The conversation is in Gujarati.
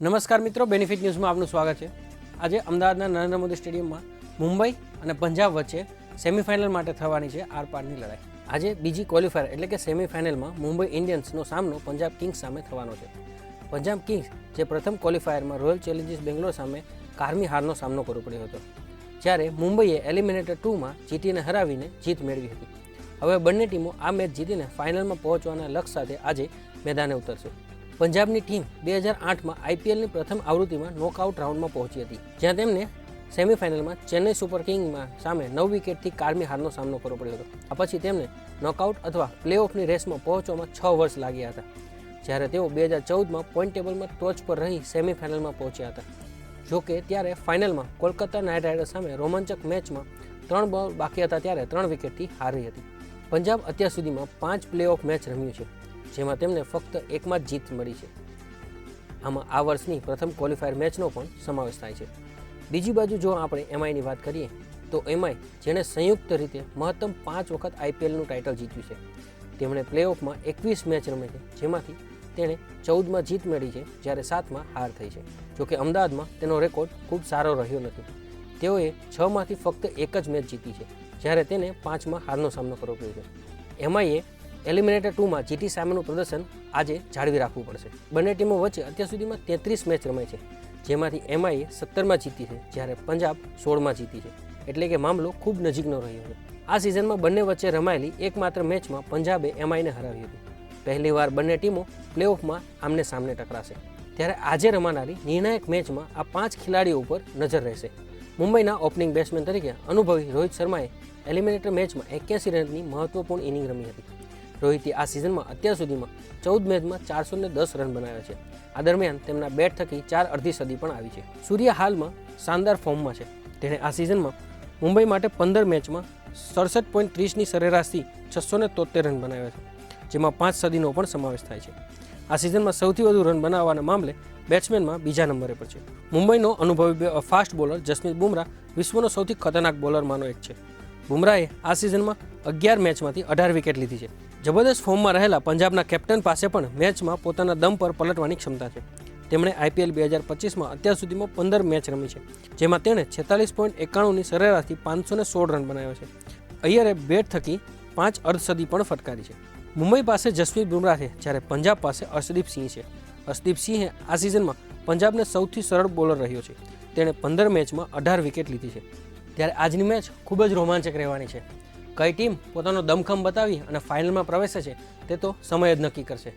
નમસ્કાર મિત્રો બેનિફિટ ન્યૂઝમાં આપનું સ્વાગત છે. આજે અમદાવાદના નરેન્દ્ર મોદી સ્ટેડિયમમાં મુંબઈ અને પંજાબ વચ્ચે સેમિફાઇનલ માટે થવાની છે આરપારની લડાઈ. આજે બીજી ક્વોલિફાયર એટલે કે સેમિફાઇનલમાં મુંબઈ ઇન્ડિયન્સનો સામનો પંજાબ કિંગ્સ સામે થવાનો છે. પંજાબ કિંગ્સ જે પ્રથમ ક્વોલિફાયરમાં રોયલ ચેલેન્જર્સ બેંગ્લોર સામે કારમી હારનો સામનો કરવો પડ્યો હતો, જ્યારે મુંબઈએ એલિમિનેટર ટુમાં જીતીને હરાવીને જીત મેળવી હતી. હવે બંને ટીમો આ મેચ જીતીને ફાઇનલમાં પહોંચવાના લક્ષ્ય સાથે આજે મેદાને ઉતરશે. પંજાબની ટીમ બે હજાર આઠમાં આઈપીએલની પ્રથમ આવૃત્તિમાં નોકઆઉટ રાઉન્ડમાં પહોંચી હતી, જ્યાં તેમને સેમિફાઇનલમાં ચેન્નઈ સુપર કિંગમાં સામે નવ વિકેટથી કારમી હારનો સામનો કરવો પડ્યો હતો. આ પછી તેમને નોકઆઉટ અથવા પ્લેઓફની રેસમાં પહોંચવામાં છ વર્ષ લાગ્યા હતા, જ્યારે તેઓ બે હજાર ચૌદમાં પોઈન્ટ ટેબલમાં ટોચ પર રહી સેમિફાઇનલમાં પહોંચ્યા હતા. જોકે ત્યારે ફાઇનલમાં કોલકાતા નાઇટ રાઇડર્સ સામે રોમાંચક મેચમાં ત્રણ બોલ બાકી હતા, ત્યારે ત્રણ વિકેટથી હારી હતી. પંજાબ અત્યાર સુધીમાં પાંચ પ્લેઓફ મેચ રમ્યું છે. જેમાં તેમને ફક્ત એકમાં જ જીત મળી છે. આમાં આ વર્ષની પ્રથમ ક્વોલિફાયર મેચનો પણ સમાવેશ થાય છે. બીજી બાજુ જો આપણે એમઆઈની વાત કરીએ, તો એમઆઈ જેણે સંયુક્ત રીતે મહત્તમ પાંચ વખત આઈપીએલનું ટાઇટલ જીત્યું છે. તેમણે પ્લેઓફમાં એકવીસ મેચ રમે છે, જેમાંથી તેણે ચૌદમાં જીત મેળવી છે, જ્યારે સાતમાં હાર થઈ છે. જોકે અમદાવાદમાં તેનો રેકોર્ડ ખૂબ સારો રહ્યો નથી. તેઓએ છમાંથી ફક્ત એક જ મેચ જીતી છે, જ્યારે તેને પાંચમાં હારનો સામનો કરવો પડ્યો છે. એમઆઈએ એલિમિનેટર ટુમાં જીટી સામેનું પ્રદર્શન આજે જાળવી રાખવું પડશે. બંને ટીમો વચ્ચે અત્યાર સુધીમાં તેત્રીસ મેચ રમાઈ છે, જેમાંથી એમઆઈએ સત્તરમાં જીતી છે, જ્યારે પંજાબ સોળમાં જીતી છે. એટલે કે મામલો ખૂબ નજીકનો રહ્યો છે. આ સિઝનમાં બંને વચ્ચે રમાયેલી એકમાત્ર મેચમાં પંજાબે એમઆઈને હરાવી હતી. પહેલીવાર બંને ટીમો પ્લેઓફમાં આમને સામને ટકરાશે. ત્યારે આજે રમાનારી નિર્ણાયક મેચમાં આ પાંચ ખેલાડીઓ ઉપર નજર રહેશે. મુંબઈના ઓપનિંગ બેટ્સમેન તરીકે અનુભવી રોહિત શર્માએ એલિમિનેટર મેચમાં એક્યાસી રનની મહત્વપૂર્ણ ઇનિંગ રમી હતી. રોહિતે આ સિઝનમાં અત્યાર સુધીમાં ચૌદ મેચમાં ચારસો ને દસ રન બનાવ્યા છે. આ દરમિયાન તેમના બેટ થકી ચાર અડધી સદી પણ આવી છે. સૂર્ય હાલમાં શાનદાર ફોર્મમાં છે. તેણે આ સિઝનમાં મુંબઈ માટે પંદર મેચમાં સડસઠ પોઈન્ટ ત્રીસની સરેરાશથી છસો ને તોતેર રન બનાવ્યા છે, જેમાં પાંચ સદીનો પણ સમાવેશ થાય છે. આ સિઝનમાં સૌથી વધુ રન બનાવવાના મામલે બેટ્સમેનમાં બીજા નંબરે પર છે. મુંબઈનો અનુભવી ફાસ્ટ બોલર જસમીત બુમરાહ વિશ્વનો સૌથી ખતરનાક બોલરમાંનો એક છે. બુમરાહે આ સિઝનમાં અગિયાર મેચમાંથી અઢાર વિકેટ લીધી છે. જબરદસ્ત ફોર્મમાં રહેલા પંજાબના કેપ્ટન પાસે પણ મેચમાં પોતાના દમ પર પલટવાની ક્ષમતા છે. તેમણે આઈપીએલ બે હજાર પચીસમાં અત્યાર સુધીમાં પંદર મેચ રમી છે, જેમાં તેણે છેતાલીસ પોઈન્ટ એકાણુંની સરેરાશથી પાંચસો સોળ રન બનાવ્યા છે. અય્યરે બેટ થકી પાંચ અર્ધસદી પણ ફટકારી છે. મુંબઈ પાસે જસપ્રીત બુમરાહ છે, જ્યારે પંજાબ પાસે અર્શદીપ સિંહ છે. અર્શદીપ સિંહે આ સિઝનમાં પંજાબને સૌથી સરળ બોલર રહ્યો છે. તેણે પંદર મેચમાં અઢાર વિકેટ લીધી છે. ત્યારે આજની મેચ ખૂબ જ રોમાંચક રહેવાની છે. કઈ ટીમ પોતાનો દમખમ બતાવી અને ફાઇનલમાં પ્રવેશે છે, તે તો સમય જ નક્કી કરશે.